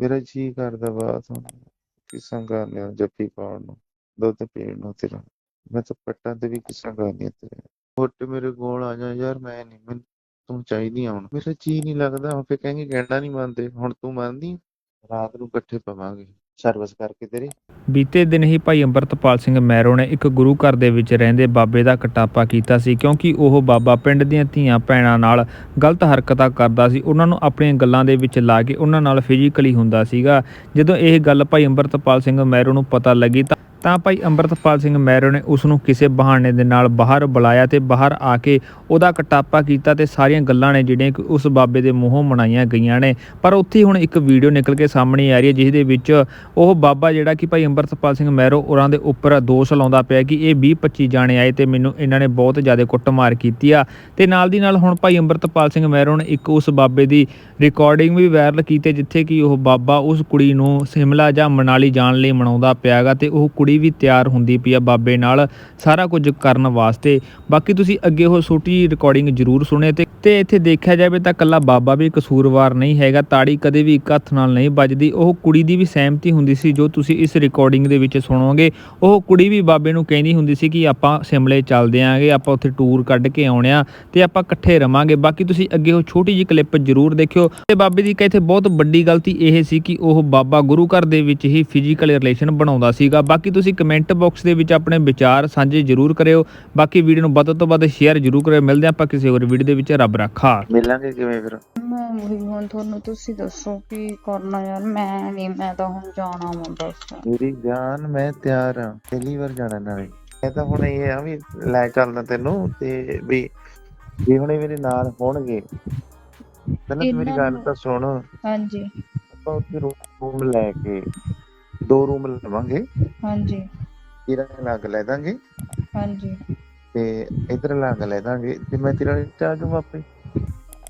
ਮੇਰਾ ਜੀ ਕਰਦਾ ਬਾਤ ਹੁਣ ਕਿਸਾਂ ਕਰਨੇ ਜੱਫੀ ਪਾਉਣ ਨੂੰ, ਦੁੱਧ ਪੀਣ ਨੂੰ ਤੇਰਾ। ਮੈਂ ਤਾਂ ਪੱਟਾਂ ਤੇ ਵੀ ਕਿਸਾਂ ਕਰਨੀਆਂ ਤੇਰੇ ਉੱਠ ਮੇਰੇ ਕੋਲ ਆ ਜਾ ਯਾਰ, ਮੈਂ ਨਹੀਂ, ਮੈਨੂੰ ਤੂੰ ਚਾਹੀਦੀ ਹੁਣ। ਮੇਰਾ ਜੀ ਨਹੀਂ ਲੱਗਦਾ, ਹੁਣ ਫੇ ਕਹਿੰਗੇ ਕਹਿਣਾ ਨਹੀਂ ਮੰਨਦੇ, ਹੁਣ ਤੂੰ ਮੰਨਦੀ ਰਾਤ ਨੂੰ ਇਕੱਠੇ ਪਵਾਂਗੇ। ਸਰਵਿਸ ਕਰਕੇ ਤੇਰੀ। ਬੀਤੇ ਦਿਨ ਹੀ ਭਾਈ ਅੰਮ੍ਰਿਤਪਾਲ ਸਿੰਘ ਮੈਰੋ ਨੇ ਇੱਕ ਗੁਰੂ ਘਰ ਦੇ ਵਿੱਚ ਰਹਿੰਦੇ ਬਾਬੇ ਦਾ ਕਟਾਪਾ ਕੀਤਾ ਸੀ, ਕਿਉਂਕਿ ਉਹ ਬਾਬਾ ਪਿੰਡ ਦੀਆਂ ਧੀਆਂ ਭੈਣਾਂ ਨਾਲ ਗਲਤ ਹਰਕਤਾਂ ਕਰਦਾ ਸੀ। ਉਹਨਾਂ ਨੂੰ ਆਪਣੀਆਂ ਗੱਲਾਂ ਦੇ ਵਿੱਚ ਲਾ ਕੇ ਉਹਨਾਂ ਨਾਲ ਫਿਜ਼ੀਕਲੀ ਹੁੰਦਾ ਸੀਗਾ। ਜਦੋਂ ਇਹ ਗੱਲ ਭਾਈ ਅੰਮ੍ਰਿਤਪਾਲ ਸਿੰਘ ਮੈਰੋ ਨੂੰ ਪਤਾ ਲੱਗੀ ਤਾਂ ਤਾਂ ਭਾਈ ਅੰਮ੍ਰਿਤਪਾਲ ਸਿੰਘ ਮੈਰੋ ਨੇ ਉਸ ਨੂੰ ਕਿਸੇ ਬਹਾਨੇ ਦੇ ਨਾਲ ਬਾਹਰ ਬੁਲਾਇਆ ਤੇ ਬਾਹਰ ਆ ਕੇ ਉਹਦਾ ਕਟਾਪਾ ਕੀਤਾ ਤੇ ਸਾਰੀਆਂ ਗੱਲਾਂ ਨੇ ਜਿਹੜੀਆਂ ਕਿ ਉਸ ਬਾਬੇ ਦੇ ਮੂੰਹੋਂ ਮਨਾਈਆਂ ਗਈਆਂ ਨੇ। ਪਰ ਉੱਥੇ ਹੁਣ ਇੱਕ ਵੀਡੀਓ ਨਿਕਲ ਕੇ ਸਾਹਮਣੇ ਆ ਰਹੀ ਹੈ ਜਿਸ ਦੇ ਵਿੱਚ ਉਹ ਬਾਬਾ ਜਿਹੜਾ ਕਿ ਭਾਈ ਅੰਮ੍ਰਿਤਪਾਲ ਸਿੰਘ ਮਹਿਰੋ ਉਹਨਾਂ ਦੇ ਉੱਪਰ ਦੋਸ਼ ਲਾਉਂਦਾ ਪਿਆ ਕਿ ਇਹ 20 25 ਜਾਣੇ ਆਏ ਤੇ ਮੈਨੂੰ ਇਹਨਾਂ ਨੇ ਬਹੁਤ ਜ਼ਿਆਦਾ ਕੁੱਟਮਾਰ ਕੀਤੀ ਆ। ਤੇ ਨਾਲ ਦੀ ਨਾਲ ਹੁਣ ਭਾਈ ਅੰਮ੍ਰਿਤਪਾਲ ਸਿੰਘ ਮਹਿਰੋ ਨੇ ਇੱਕ ਉਸ ਬਾਬੇ ਦੀ ਰਿਕਾਰਡਿੰਗ ਵੀ ਵਾਇਰਲ ਕੀਤੀ, ਜਿੱਥੇ ਕਿ ਉਹ ਬਾਬਾ ਉਸ ਕੁੜੀ ਨੂੰ ਸਿਮਲਾ ਜਾਂ ਮਨਾਲੀ ਜਾਣ ਲਈ ਮਨਾਉਂਦਾ ਪਿਆਗਾ ਤੇ ਉਹ ਕੁੜੀ ਵੀ ਤਿਆਰ ਹੁੰਦੀ ਪਈ ਆ ਬਾਬੇ ਨਾਲ, ਸਾਰਾ ਕੁਝ ਕਰਨ ਵਾਸਤੇ। ਬਾਕੀ ਤੁਸੀਂ ਅੱਗੇ ਉਹ ਛੋਟੀ ਰਿਕਾਰਡਿੰਗ ਜ਼ਰੂਰ ਸੁਣੇ ਤੇ ਤੇ ਇੱਥੇ ਦੇਖਿਆ ਜਾਵੇ ਤਾਂ ਕੱਲਾ ਬਾਬਾ ਵੀ ਕਸੂਰਵਾਰ ਨਹੀਂ ਹੈਗਾ, ਤਾੜੀ ਕਦੇ ਵੀ ਇੱਕ ਹੱਥ ਨਾਲ ਨਹੀਂ ਵੱਜਦੀ। ਉਹ ਕੁੜੀ ਦੀ ਵੀ ਸਹਿਮਤੀ ਹੁੰਦੀ ਸੀ, ਜੋ ਤੁਸੀਂ ਇਸ ਰਿਕਾਰਡਿੰਗ ਦੇ ਵਿੱਚ ਸੁਣੋਗੇ, ਉਹ ਕੁੜੀ ਵੀ ਬਾਬੇ ਨੂੰ ਕਹਿੰਦੀ ਹੁੰਦੀ ਸੀ ਕਿ ਆਪਾਂ ਸਿਮਲੇ ਚੱਲਦੇ ਆਂਗੇ ਆਪਾਂ ਉੱਥੇ ਟੂਰ ਕੱਢ ਕੇ ਆਉਣੇ ਆ ਤੇ ਆਪਾਂ ਇਕੱਠੇ ਰਵਾਂਗੇ। ਬਾਕੀ ਤੁਸੀਂ ਅੱਗੇ ਉਹ ਛੋਟੀ ਜਿਹੀ ਕਲਿੱਪ ਜ਼ਰੂਰ ਦੇਖਿਓ। ਤੇ ਬਾਬੇ ਦੀ ਕਹਿੰਦੇ ਬਹੁਤ ਵੱਡੀ ਗਲਤੀ ਇਹ ਸੀ ਕਿ ਉਹ ਬਾਬਾ ਗੁਰੂ ਘਰ ਦੇ ਵਿੱਚ ਹੀ ਫਿਜ਼ੀਕਲ ਰਿਲੇਸ਼ਨ ਬਣਾਉਂਦਾ ਸੀਗਾ। ਬਾਕੀ ਤੁਸੀਂ ਕਮੈਂਟ ਬਾਕਸ ਦੇ ਵਿੱਚ ਆਪਣੇ ਵਿਚਾਰ ਸਾਂਝੇ ਜ਼ਰੂਰ ਕਰਿਓ। ਬਾਕੀ ਵੀਡੀਓ ਨੂੰ ਵੱਧ ਤੋਂ ਵੱਧ ਸ਼ੇਅਰ ਜ਼ਰੂਰ ਕਰਿਓ। ਮਿਲਦੇ ਹਾਂ ਆਪਾਂ ਕਿਸੇ ਹੋਰ ਵੀਡੀਓ ਦੇ ਵਿੱਚ। ਰੱਬ ਰੱਖਾ ਮਿਲਾਂਗੇ ਕਿਵੇਂ ਫਿਰ? ਮੈਂ ਉਹੀ ਹੁਣ ਤੁਹਾਨੂੰ ਤੁਸੀਂ ਦੱਸੋ ਕੀ ਕਰਨਾ ਯਾਰ ਮੈਂ ਨਹੀਂ ਮੈਂ ਤਾਂ ਹੁਣ ਜਾਣਾ ਵਾ ਬਸ। ਮੇਰੀ ਜਾਨ ਮੈਂ ਤਿਆਰ ਆ ਪਹਿਲੀ ਵਾਰ ਜਾਣਾ ਨਾਲੇ। ਇਹ ਤਾਂ ਹੁਣ ਇਹ ਆ ਵੀ ਲੈ ਚੱਲਦਾ ਤੈਨੂੰ ਤੇ ਵੀ ਜੇ ਹੁਣੇ ਮੇਰੇ ਨਾਲ ਹੋਣਗੇ ਪਹਿਲਾਂ ਤੂੰ ਮੇਰੀ ਗੱਲ ਤਾਂ ਸੁਣ। ਹਾਂਜੀ। ਆਪਾਂ ਉੱਥੇ ਰੂਮ ਲੈ ਕੇ ਦੋ ਰੂਮ ਲਵਾਂਗੇ। ਹਾਂਜੀ। ਤੇਰਾ ਅਲੱਗ ਲੈ ਦਾਂਗੇ। ਹਾਂਜੀ। ਤੇ ਇਧਰ ਅਲੱਗ ਲੈ ਦਾਂਗੇ ਤੇ ਮੈਂ ਤੇਰਾ ਚਾਹ ਜੂ ਆਪੇ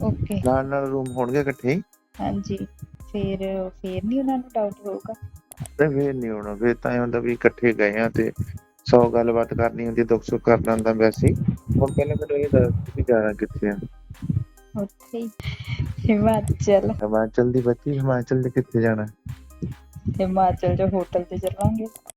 ਓਕੇ। ਨਾਲ ਨਾਲ ਰੂਮ ਹੋਣਗੇ ਇਕੱਠੇ ਹੀ। ਹਾਂਜੀ। ਫਿਰ ਫਿਰ ਨਹੀਂ ਉਹਨਾਂ ਨੂੰ ਡਾਊਟ ਹੋਊਗਾ? ਤੇ ਫੇਰ ਨਹੀਂ ਹੋਣਾ। ਫੇਰ ਤਾਂ ਇਹ ਹੁੰਦਾ ਵੀ ਇਕੱਠੇ ਗਏ ਆ ਤੇ ਸੌ ਗੱਲਬਾਤ ਕਰਨੀ ਹੁੰਦੀ ਦੁੱਖ ਸੁੱਖ ਕਰਨਾ ਹੁੰਦਾ ਵੈਸੇ ਹੀ। ਹੁਣ ਪਹਿਲਾਂ ਮੈਨੂੰ ਇਹ ਦੱਸ ਵੀ ਜਾਣਾ ਕਿੱਥੇ ਆ? ਉੱਥੇ ਹੀ। ਹਿਮਾਚਲ। ਹਿਮਾਚਲ ਦੀ ਬੱਚੀ ਹਿਮਾਚਲ ਦੇ ਕਿੱਥੇ ਜਾਣਾ? ਹਿਮਾਚਲ ਚ ਹੋਟਲ ਤੇ ਚੱਲਾਂਗੇ।